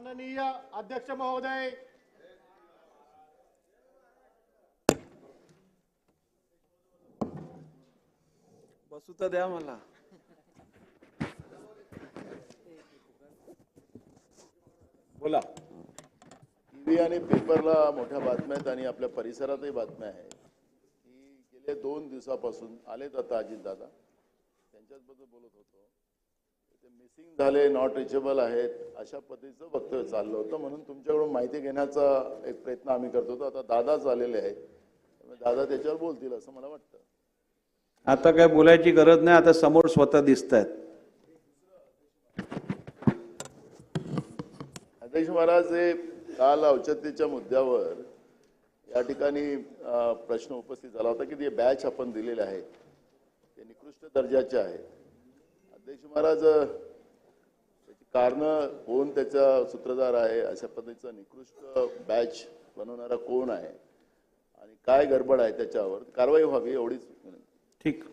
माननीय अध्यक्ष महोदय. बसू तर द्या मला. बोला. टीव्ही आणि पेपरला मोठ्या बातम्या आहेत आणि आपल्या परिसरातही बातम्या आहेत. की गेल्या दोन दिवसापासून आलेत आता अजितदादा. त्यांच्याचबद्दल बोलत होतो. ते मिसिंग झाले नॉट रिचेबल आहेत अशा पद्धतीचं वक्तव्य चाललं होतं. म्हणून तुमच्याकडून माहिती घेण्याचा एक प्रयत्न आम्ही करतो. होतो आता दादाच आलेले आहेत. दादा त्याच्यावर बोलतील असं मला वाटतं. आता काय बोलायची गरज नाही आता समोर स्वतः दिसत आहेत अध्यक्ष महाराज हे काल औचित्यच्या मुद्द्यावर या ठिकाणी प्रश्न उपस्थित झाला होता की ते बॅच आपण दिलेले आहेत ते निकृष्ट दर्जाचे आहेत. अध्यक्ष महाराज कारण कोण त्याचा सूत्रधार आहे. अशा पद्धतीचा निकृष्ट बॅच बनवणारा कोण आहे? आणि काय गडबड आहे त्याच्यावर? कारवाई व्हावी एवढीच ठीक.